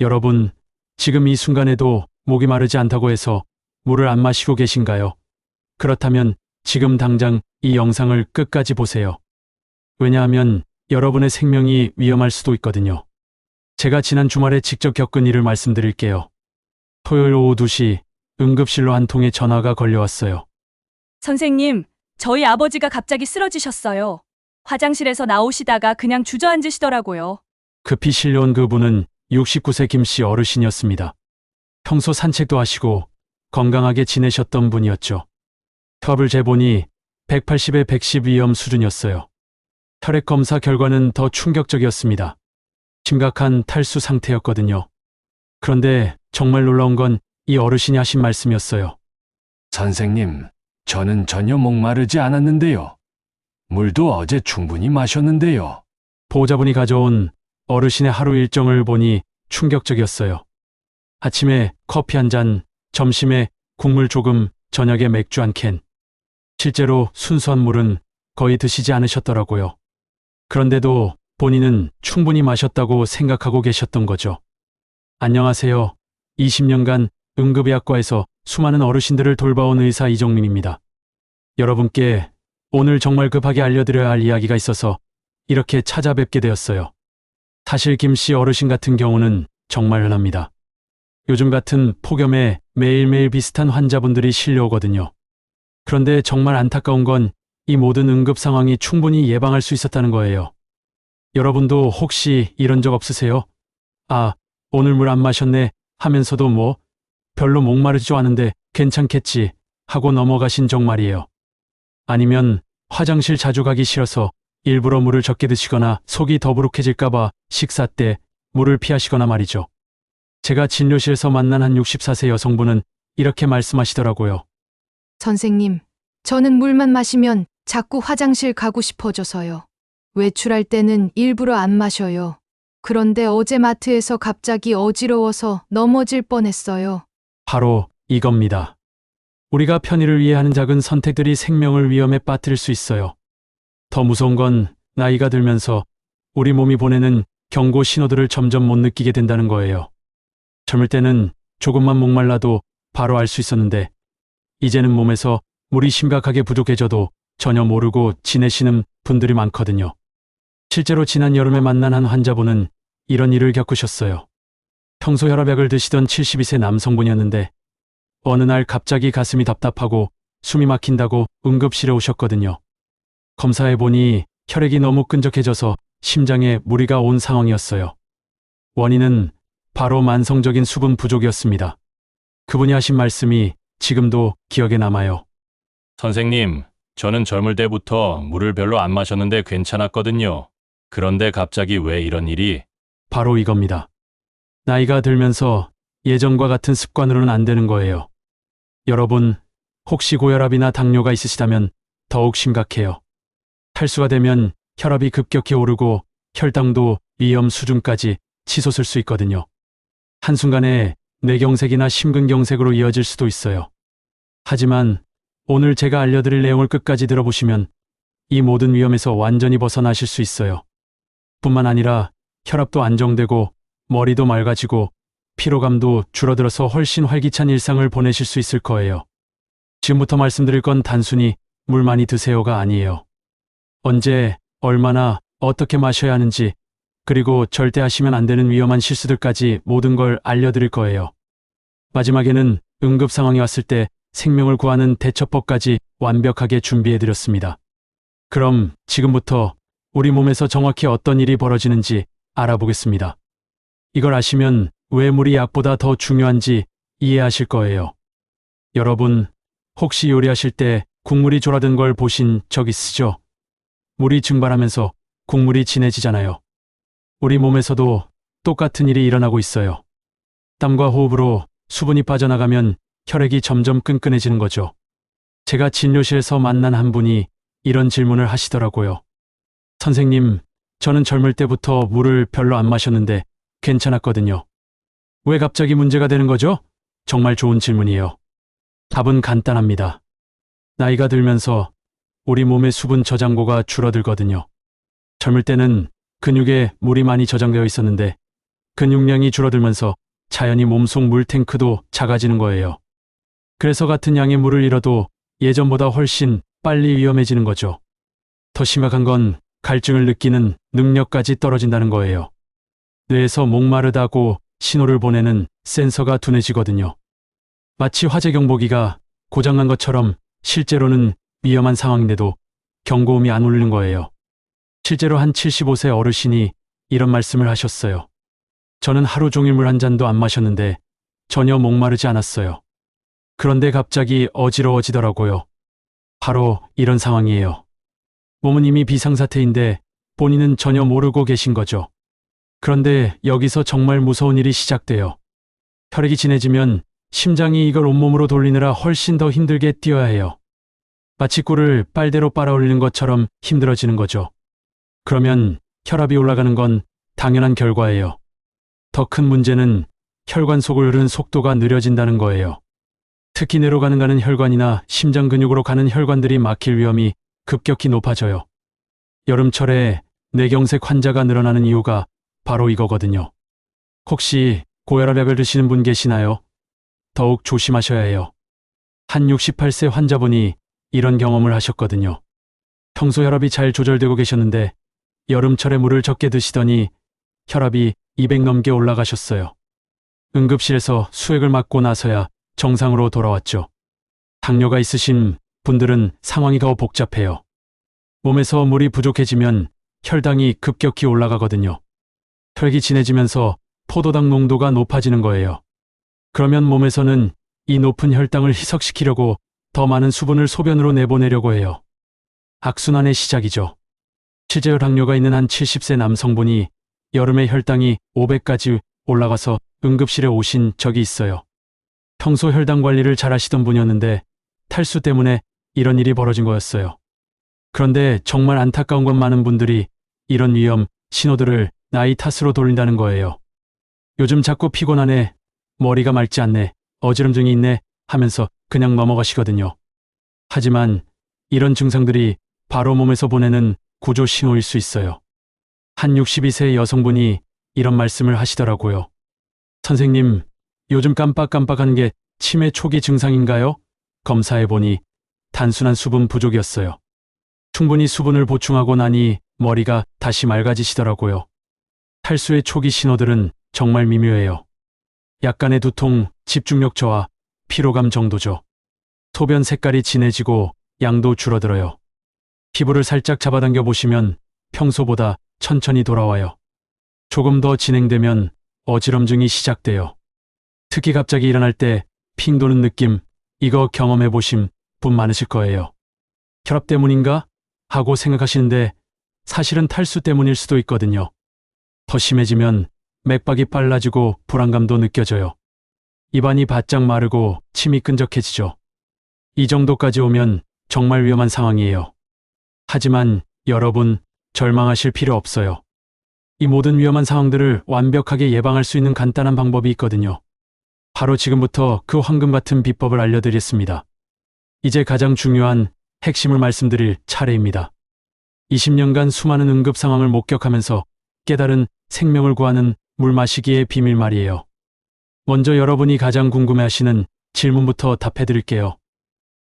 여러분, 지금 이 순간에도 목이 마르지 않다고 해서 물을 안 마시고 계신가요? 그렇다면 지금 당장 이 영상을 끝까지 보세요. 왜냐하면 여러분의 생명이 위험할 수도 있거든요. 제가 지난 주말에 직접 겪은 일을 말씀드릴게요. 토요일 오후 2시 응급실로 한 통의 전화가 걸려왔어요. 선생님, 저희 아버지가 갑자기 쓰러지셨어요. 화장실에서 나오시다가 그냥 주저앉으시더라고요. 급히 실려온 그분은 69세 김씨 어르신이었습니다. 평소 산책도 하시고 건강하게 지내셨던 분이었죠. 혈압을 재보니 180에 110 위험 수준이었어요. 혈액 검사 결과는 더 충격적이었습니다. 심각한 탈수 상태였거든요. 그런데 정말 놀라운 건 이 어르신이 하신 말씀이었어요. 선생님, 저는 전혀 목마르지 않았는데요. 물도 어제 충분히 마셨는데요. 보호자분이 가져온 어르신의 하루 일정을 보니 충격적이었어요. 아침에 커피 한 잔, 점심에 국물 조금, 저녁에 맥주 한 캔. 실제로 순수한 물은 거의 드시지 않으셨더라고요. 그런데도 본인은 충분히 마셨다고 생각하고 계셨던 거죠. 안녕하세요. 20년간 응급의학과에서 수많은 어르신들을 돌봐온 의사 이종민입니다. 여러분께 오늘 정말 급하게 알려드려야 할 이야기가 있어서 이렇게 찾아뵙게 되었어요. 사실 김 씨 어르신 같은 경우는 정말 흔합니다. 요즘 같은 폭염에 매일매일 비슷한 환자분들이 실려오거든요. 그런데 정말 안타까운 건 이 모든 응급 상황이 충분히 예방할 수 있었다는 거예요. 여러분도 혹시 이런 적 없으세요? 아, 오늘 물 안 마셨네 하면서도 뭐 별로 목마르지도 않은데 괜찮겠지 하고 넘어가신 적 말이에요. 아니면 화장실 자주 가기 싫어서 일부러 물을 적게 드시거나 속이 더부룩해질까봐 식사 때 물을 피하시거나 말이죠. 제가 진료실에서 만난 한 64세 여성분은 이렇게 말씀하시더라고요. 선생님, 저는 물만 마시면 자꾸 화장실 가고 싶어져서요. 외출할 때는 일부러 안 마셔요. 그런데 어제 마트에서 갑자기 어지러워서 넘어질 뻔했어요. 바로 이겁니다. 우리가 편의를 위해 하는 작은 선택들이 생명을 위험에 빠뜨릴 수 있어요. 더 무서운 건 나이가 들면서 우리 몸이 보내는 경고 신호들을 점점 못 느끼게 된다는 거예요. 젊을 때는 조금만 목말라도 바로 알 수 있었는데 이제는 몸에서 물이 심각하게 부족해져도 전혀 모르고 지내시는 분들이 많거든요. 실제로 지난 여름에 만난 한 환자분은 이런 일을 겪으셨어요. 평소 혈압약을 드시던 72세 남성분이었는데 어느 날 갑자기 가슴이 답답하고 숨이 막힌다고 응급실에 오셨거든요. 검사해 보니 혈액이 너무 끈적해져서 심장에 무리가 온 상황이었어요. 원인은 바로 만성적인 수분 부족이었습니다. 그분이 하신 말씀이 지금도 기억에 남아요. 선생님, 저는 젊을 때부터 물을 별로 안 마셨는데 괜찮았거든요. 그런데 갑자기 왜 이런 일이? 바로 이겁니다. 나이가 들면서 예전과 같은 습관으로는 안 되는 거예요. 여러분, 혹시 고혈압이나 당뇨가 있으시다면 더욱 심각해요. 탈수가 되면 혈압이 급격히 오르고 혈당도 위험 수준까지 치솟을 수 있거든요. 한순간에 뇌경색이나 심근경색으로 이어질 수도 있어요. 하지만 오늘 제가 알려드릴 내용을 끝까지 들어보시면 이 모든 위험에서 완전히 벗어나실 수 있어요. 뿐만 아니라 혈압도 안정되고 머리도 맑아지고 피로감도 줄어들어서 훨씬 활기찬 일상을 보내실 수 있을 거예요. 지금부터 말씀드릴 건 단순히 물 많이 드세요가 아니에요. 언제, 얼마나, 어떻게 마셔야 하는지, 그리고 절대 하시면 안 되는 위험한 실수들까지 모든 걸 알려드릴 거예요. 마지막에는 응급 상황이 왔을 때 생명을 구하는 대처법까지 완벽하게 준비해드렸습니다. 그럼 지금부터 우리 몸에서 정확히 어떤 일이 벌어지는지 알아보겠습니다. 이걸 아시면 왜 물이 약보다 더 중요한지 이해하실 거예요. 여러분, 혹시 요리하실 때 국물이 졸아든 걸 보신 적 있으시죠? 물이 증발하면서 국물이 진해지잖아요. 우리 몸에서도 똑같은 일이 일어나고 있어요. 땀과 호흡으로 수분이 빠져나가면 혈액이 점점 끈끈해지는 거죠. 제가 진료실에서 만난 한 분이 이런 질문을 하시더라고요. 선생님, 저는 젊을 때부터 물을 별로 안 마셨는데 괜찮았거든요. 왜 갑자기 문제가 되는 거죠? 정말 좋은 질문이에요. 답은 간단합니다. 나이가 들면서 우리 몸의 수분 저장고가 줄어들거든요. 젊을 때는 근육에 물이 많이 저장되어 있었는데 근육량이 줄어들면서 자연히 몸속 물탱크도 작아지는 거예요. 그래서 같은 양의 물을 잃어도 예전보다 훨씬 빨리 위험해지는 거죠. 더 심각한 건 갈증을 느끼는 능력까지 떨어진다는 거예요. 뇌에서 목마르다고 신호를 보내는 센서가 둔해지거든요. 마치 화재 경보기가 고장난 것처럼 실제로는 위험한 상황인데도 경고음이 안 울리는 거예요. 실제로 한 75세 어르신이 이런 말씀을 하셨어요. 저는 하루 종일 물 한 잔도 안 마셨는데 전혀 목마르지 않았어요. 그런데 갑자기 어지러워지더라고요. 바로 이런 상황이에요. 몸은 이미 비상사태인데 본인은 전혀 모르고 계신 거죠. 그런데 여기서 정말 무서운 일이 시작돼요. 혈액이 진해지면 심장이 이걸 온몸으로 돌리느라 훨씬 더 힘들게 뛰어야 해요. 마치 꿀을 빨대로 빨아올리는 것처럼 힘들어지는 거죠. 그러면 혈압이 올라가는 건 당연한 결과예요. 더 큰 문제는 혈관 속을 흐르는 속도가 느려진다는 거예요. 특히 뇌로 가는 가는 혈관이나 심장 근육으로 가는 혈관들이 막힐 위험이 급격히 높아져요. 여름철에 뇌경색 환자가 늘어나는 이유가 바로 이거거든요. 혹시 고혈압약을 드시는 분 계시나요? 더욱 조심하셔야 해요. 한 68세 환자분이 이런 경험을 하셨거든요. 평소 혈압이 잘 조절되고 계셨는데 여름철에 물을 적게 드시더니 혈압이 200 넘게 올라가셨어요. 응급실에서 수액을 맞고 나서야 정상으로 돌아왔죠. 당뇨가 있으신 분들은 상황이 더 복잡해요. 몸에서 물이 부족해지면 혈당이 급격히 올라가거든요. 혈기 진해지면서 포도당 농도가 높아지는 거예요. 그러면 몸에서는 이 높은 혈당을 희석시키려고 더 많은 수분을 소변으로 내보내려고 해요. 악순환의 시작이죠. 실제 당뇨가 있는 한 70세 남성분이 여름에 혈당이 500까지 올라가서 응급실에 오신 적이 있어요. 평소 혈당 관리를 잘 하시던 분이었는데 탈수 때문에 이런 일이 벌어진 거였어요. 그런데 정말 안타까운 건 많은 분들이 이런 위험 신호들을 나이 탓으로 돌린다는 거예요. 요즘 자꾸 피곤하네, 머리가 맑지 않네, 어지럼증이 있네 하면서 그냥 넘어가시거든요. 하지만 이런 증상들이 바로 몸에서 보내는 구조 신호일 수 있어요. 한 62세 여성분이 이런 말씀을 하시더라고요. 선생님, 요즘 깜빡깜빡하는 게 치매 초기 증상인가요? 검사해보니 단순한 수분 부족이었어요. 충분히 수분을 보충하고 나니 머리가 다시 맑아지시더라고요. 탈수의 초기 신호들은 정말 미묘해요. 약간의 두통, 집중력 저하, 피로감 정도죠. 소변 색깔이 진해지고 양도 줄어들어요. 피부를 살짝 잡아당겨 보시면 평소보다 천천히 돌아와요. 조금 더 진행되면 어지럼증이 시작돼요. 특히 갑자기 일어날 때 핑 도는 느낌, 이거 경험해 보심 분 많으실 거예요. 혈압 때문인가? 하고 생각하시는데 사실은 탈수 때문일 수도 있거든요. 더 심해지면 맥박이 빨라지고 불안감도 느껴져요. 입안이 바짝 마르고 침이 끈적해지죠. 이 정도까지 오면 정말 위험한 상황이에요. 하지만 여러분 절망하실 필요 없어요. 이 모든 위험한 상황들을 완벽하게 예방할 수 있는 간단한 방법이 있거든요. 바로 지금부터 그 황금 같은 비법을 알려드리겠습니다. 이제 가장 중요한 핵심을 말씀드릴 차례입니다. 20년간 수많은 응급 상황을 목격하면서 깨달은 생명을 구하는 물 마시기의 비밀 말이에요. 먼저 여러분이 가장 궁금해하시는 질문부터 답해드릴게요.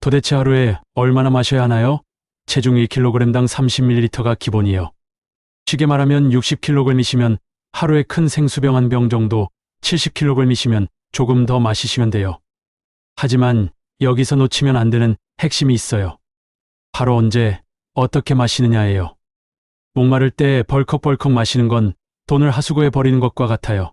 도대체 하루에 얼마나 마셔야 하나요? 체중 1kg당 30ml가 기본이에요. 쉽게 말하면 60kg이시면 하루에 큰 생수병 한 병 정도, 70kg이시면 조금 더 마시시면 돼요. 하지만 여기서 놓치면 안 되는 핵심이 있어요. 바로 언제, 어떻게 마시느냐예요. 목마를 때 벌컥벌컥 마시는 건 돈을 하수구에 버리는 것과 같아요.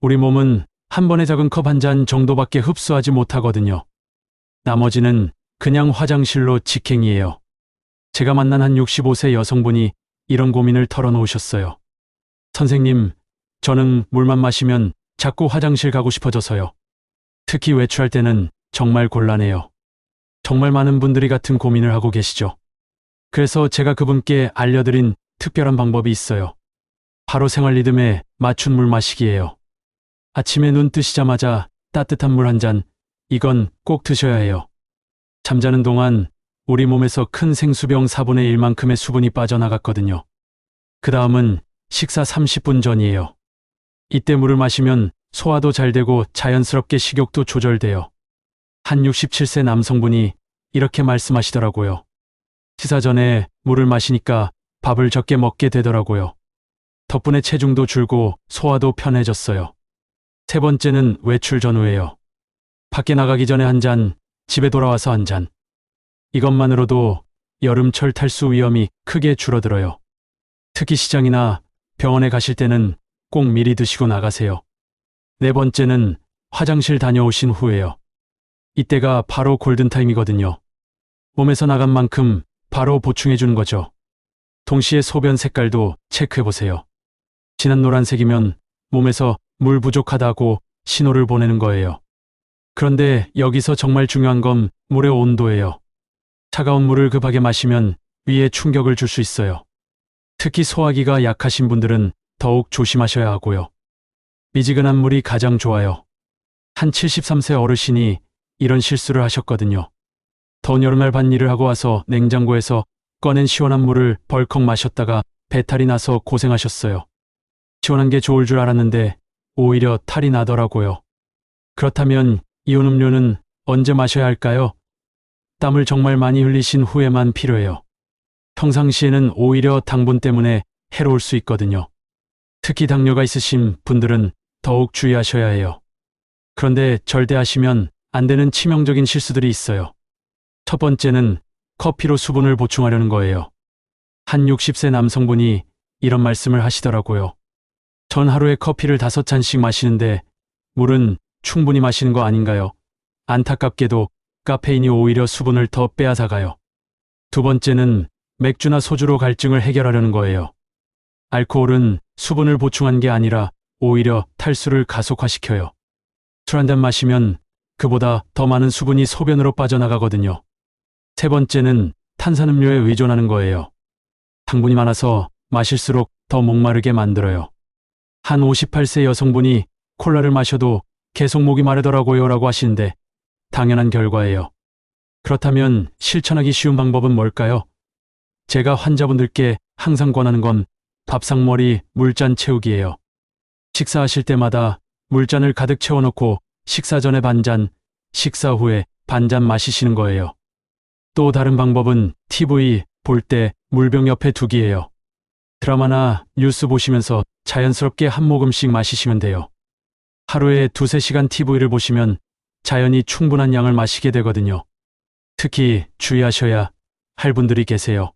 우리 몸은 한 번에 작은 컵 한 잔 정도밖에 흡수하지 못하거든요. 나머지는 그냥 화장실로 직행이에요. 제가 만난 한 65세 여성분이 이런 고민을 털어놓으셨어요. 선생님, 저는 물만 마시면 자꾸 화장실 가고 싶어져서요. 특히 외출할 때는 정말 곤란해요. 정말 많은 분들이 같은 고민을 하고 계시죠. 그래서 제가 그분께 알려드린 특별한 방법이 있어요. 바로 생활 리듬에 맞춘 물 마시기예요. 아침에 눈 뜨시자마자 따뜻한 물 한 잔, 이건 꼭 드셔야 해요. 잠자는 동안 우리 몸에서 큰 생수병 4분의 1만큼의 수분이 빠져나갔거든요. 그 다음은 식사 30분 전이에요. 이때 물을 마시면 소화도 잘 되고 자연스럽게 식욕도 조절돼요. 한 67세 남성분이 이렇게 말씀하시더라고요. 식사 전에 물을 마시니까 밥을 적게 먹게 되더라고요. 덕분에 체중도 줄고 소화도 편해졌어요. 세 번째는 외출 전후예요. 밖에 나가기 전에 한 잔, 집에 돌아와서 한 잔. 이것만으로도 여름철 탈수 위험이 크게 줄어들어요. 특히 시장이나 병원에 가실 때는 꼭 미리 드시고 나가세요. 네 번째는 화장실 다녀오신 후에요. 이때가 바로 골든타임이거든요. 몸에서 나간 만큼 바로 보충해 주는 거죠. 동시에 소변 색깔도 체크해 보세요. 진한 노란색이면 몸에서 물 부족하다고 신호를 보내는 거예요. 그런데 여기서 정말 중요한 건 물의 온도예요. 차가운 물을 급하게 마시면 위에 충격을 줄 수 있어요. 특히 소화기가 약하신 분들은 더욱 조심하셔야 하고요. 미지근한 물이 가장 좋아요. 한 73세 어르신이 이런 실수를 하셨거든요. 더운 여름날 밭일을 하고 와서 냉장고에서 꺼낸 시원한 물을 벌컥 마셨다가 배탈이 나서 고생하셨어요. 시원한 게 좋을 줄 알았는데 오히려 탈이 나더라고요. 그렇다면 이온 음료는 언제 마셔야 할까요? 땀을 정말 많이 흘리신 후에만 필요해요. 평상시에는 오히려 당분 때문에 해로울 수 있거든요. 특히 당뇨가 있으신 분들은 더욱 주의하셔야 해요. 그런데 절대 하시면 안 되는 치명적인 실수들이 있어요. 첫 번째는 커피로 수분을 보충하려는 거예요. 한 60세 남성분이 이런 말씀을 하시더라고요. 전 하루에 커피를 다섯 잔씩 마시는데 물은 충분히 마시는 거 아닌가요? 안타깝게도 카페인이 오히려 수분을 더 빼앗아가요. 두 번째는 맥주나 소주로 갈증을 해결하려는 거예요. 알코올은 수분을 보충한 게 아니라 오히려 탈수를 가속화시켜요. 술 한 잔 마시면 그보다 더 많은 수분이 소변으로 빠져나가거든요. 세 번째는 탄산음료에 의존하는 거예요. 당분이 많아서 마실수록 더 목마르게 만들어요. 한 58세 여성분이 콜라를 마셔도 계속 목이 마르더라고요 라고 하시는데 당연한 결과예요. 그렇다면 실천하기 쉬운 방법은 뭘까요? 제가 환자분들께 항상 권하는 건 밥상머리 물잔 채우기예요. 식사하실 때마다 물잔을 가득 채워놓고 식사 전에 반잔, 식사 후에 반잔 마시시는 거예요. 또 다른 방법은 TV 볼 때 물병 옆에 두기예요. 드라마나 뉴스 보시면서 자연스럽게 한 모금씩 마시시면 돼요. 하루에 두세 시간 TV를 보시면 자연히 충분한 양을 마시게 되거든요. 특히 주의하셔야 할 분들이 계세요.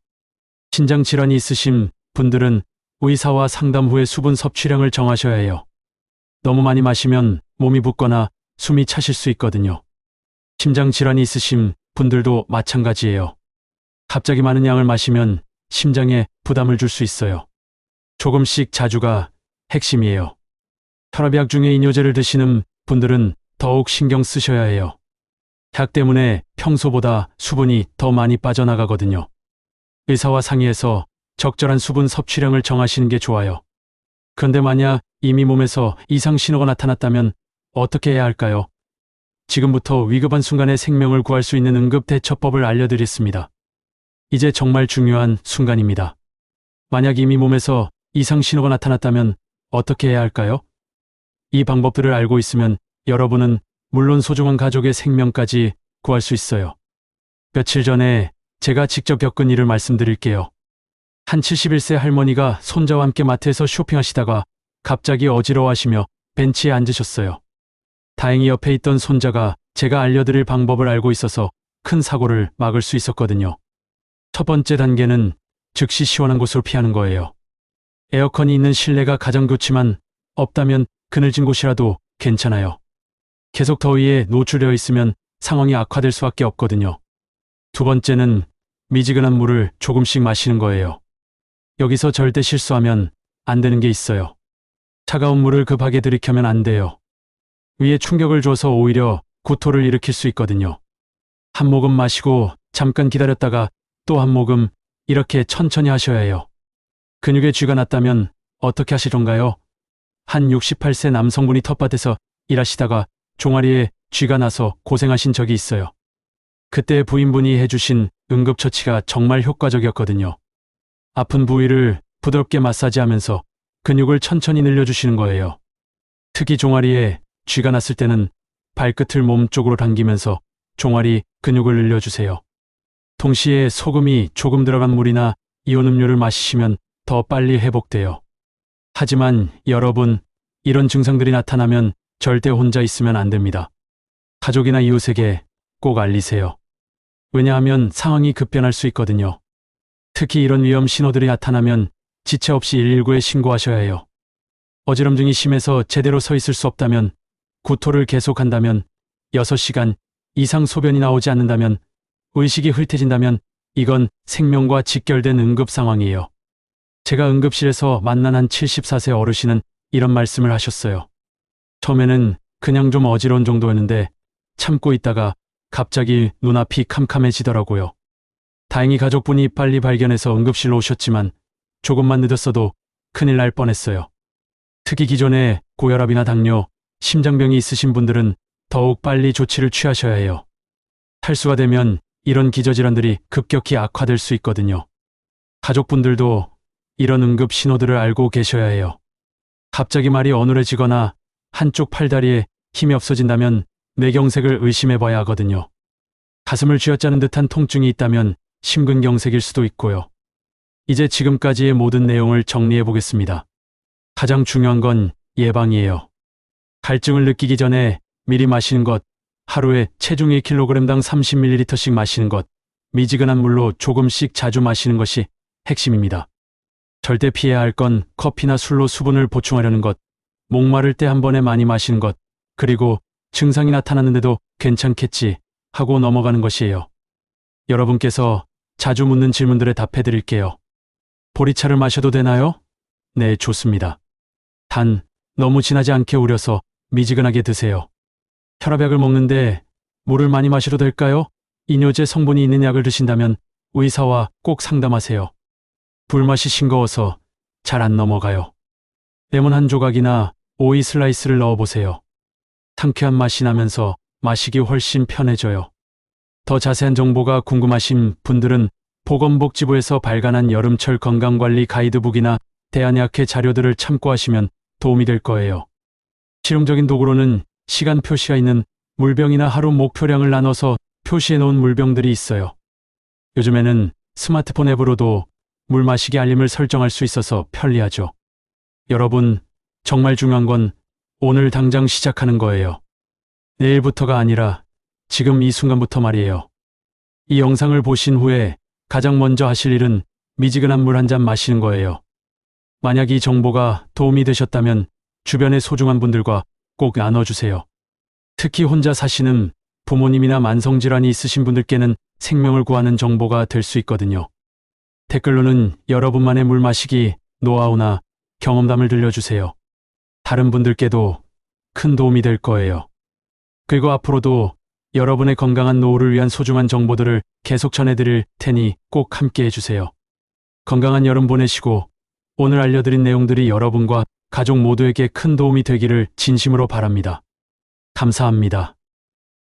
신장 질환이 있으신 분들은 의사와 상담 후에 수분 섭취량을 정하셔야 해요. 너무 많이 마시면 몸이 붓거나 숨이 차실 수 있거든요. 심장 질환이 있으신 분들도 마찬가지예요. 갑자기 많은 양을 마시면 심장에 부담을 줄 수 있어요. 조금씩 자주가 핵심이에요. 혈압약 중에 이뇨제를 드시는 분들은 더욱 신경 쓰셔야 해요. 약 때문에 평소보다 수분이 더 많이 빠져나가거든요. 의사와 상의해서 적절한 수분 섭취량을 정하시는 게 좋아요. 그런데 만약 이미 몸에서 이상 신호가 나타났다면 어떻게 해야 할까요? 지금부터 위급한 순간에 생명을 구할 수 있는 응급 대처법을 알려드리겠습니다. 이제 정말 중요한 순간입니다. 만약 이미 몸에서 이상 신호가 나타났다면 어떻게 해야 할까요? 이 방법들을 알고 있으면 여러분은 물론 소중한 가족의 생명까지 구할 수 있어요. 며칠 전에 제가 직접 겪은 일을 말씀드릴게요. 한 71세 할머니가 손자와 함께 마트에서 쇼핑하시다가 갑자기 어지러워하시며 벤치에 앉으셨어요. 다행히 옆에 있던 손자가 제가 알려드릴 방법을 알고 있어서 큰 사고를 막을 수 있었거든요. 첫 번째 단계는 즉시 시원한 곳을 피하는 거예요. 에어컨이 있는 실내가 가장 좋지만 없다면 그늘진 곳이라도 괜찮아요. 계속 더위에 노출되어 있으면 상황이 악화될 수밖에 없거든요. 두 번째는 미지근한 물을 조금씩 마시는 거예요. 여기서 절대 실수하면 안 되는 게 있어요. 차가운 물을 급하게 들이켜면 안 돼요. 위에 충격을 줘서 오히려 구토를 일으킬 수 있거든요. 한 모금 마시고 잠깐 기다렸다가 또 한 모금 이렇게 천천히 하셔야 해요. 근육에 쥐가 났다면 어떻게 하시던가요? 한 68세 남성분이 텃밭에서 일하시다가 종아리에 쥐가 나서 고생하신 적이 있어요. 그때 부인분이 해주신 응급처치가 정말 효과적이었거든요. 아픈 부위를 부드럽게 마사지하면서 근육을 천천히 늘려주시는 거예요. 특히 종아리에 쥐가 났을 때는 발끝을 몸 쪽으로 당기면서 종아리 근육을 늘려주세요. 동시에 소금이 조금 들어간 물이나 이온 음료를 마시시면 더 빨리 회복돼요. 하지만 여러분, 이런 증상들이 나타나면 절대 혼자 있으면 안 됩니다. 가족이나 이웃에게 꼭 알리세요. 왜냐하면 상황이 급변할 수 있거든요. 특히 이런 위험 신호들이 나타나면 지체 없이 119에 신고하셔야 해요. 어지럼증이 심해서 제대로 서 있을 수 없다면, 구토를 계속한다면, 6시간 이상 소변이 나오지 않는다면, 의식이 흐릿해진다면, 이건 생명과 직결된 응급 상황이에요. 제가 응급실에서 만난 한 74세 어르신은 이런 말씀을 하셨어요. 처음에는 그냥 좀 어지러운 정도였는데 참고 있다가 갑자기 눈앞이 캄캄해지더라고요. 다행히 가족분이 빨리 발견해서 응급실로 오셨지만 조금만 늦었어도 큰일 날 뻔했어요. 특히 기존에 고혈압이나 당뇨, 심장병이 있으신 분들은 더욱 빨리 조치를 취하셔야 해요. 탈수가 되면 이런 기저질환들이 급격히 악화될 수 있거든요. 가족분들도 이런 응급 신호들을 알고 계셔야 해요. 갑자기 말이 어눌해지거나 한쪽 팔다리에 힘이 없어진다면 뇌경색을 의심해 봐야 하거든요. 가슴을 쥐어짜는 듯한 통증이 있다면 심근경색일 수도 있고요. 이제 지금까지의 모든 내용을 정리해 보겠습니다. 가장 중요한 건 예방이에요. 갈증을 느끼기 전에 미리 마시는 것, 하루에 체중 1kg당 30ml씩 마시는 것, 미지근한 물로 조금씩 자주 마시는 것이 핵심입니다. 절대 피해야 할 건 커피나 술로 수분을 보충하려는 것, 목마를 때 한 번에 많이 마시는 것, 그리고 증상이 나타났는데도 괜찮겠지 하고 넘어가는 것이에요. 여러분께서 자주 묻는 질문들에 답해 드릴게요. 보리차를 마셔도 되나요? 네, 좋습니다. 단, 너무 진하지 않게 우려서 미지근하게 드세요. 혈압약을 먹는데 물을 많이 마셔도 될까요? 이뇨제 성분이 있는 약을 드신다면 의사와 꼭 상담하세요. 불맛이 싱거워서 잘 안 넘어가요. 레몬 한 조각이나 오이 슬라이스를 넣어보세요. 상쾌한 맛이 나면서 마시기 훨씬 편해져요. 더 자세한 정보가 궁금하신 분들은 보건복지부에서 발간한 여름철 건강관리 가이드북이나 대한의학회 자료들을 참고하시면 도움이 될 거예요. 실용적인 도구로는 시간 표시가 있는 물병이나 하루 목표량을 나눠서 표시해 놓은 물병들이 있어요. 요즘에는 스마트폰 앱으로도 물 마시기 알림을 설정할 수 있어서 편리하죠. 여러분, 정말 중요한 건 오늘 당장 시작하는 거예요. 내일부터가 아니라 지금 이 순간부터 말이에요. 이 영상을 보신 후에 가장 먼저 하실 일은 미지근한 물 한 잔 마시는 거예요. 만약 이 정보가 도움이 되셨다면 주변의 소중한 분들과 꼭 나눠주세요. 특히 혼자 사시는 부모님이나 만성질환이 있으신 분들께는 생명을 구하는 정보가 될 수 있거든요. 댓글로는 여러분만의 물 마시기 노하우나 경험담을 들려주세요. 다른 분들께도 큰 도움이 될 거예요. 그리고 앞으로도 여러분의 건강한 노후를 위한 소중한 정보들을 계속 전해드릴 테니 꼭 함께 해주세요. 건강한 여름 보내시고 오늘 알려드린 내용들이 여러분과 가족 모두에게 큰 도움이 되기를 진심으로 바랍니다. 감사합니다.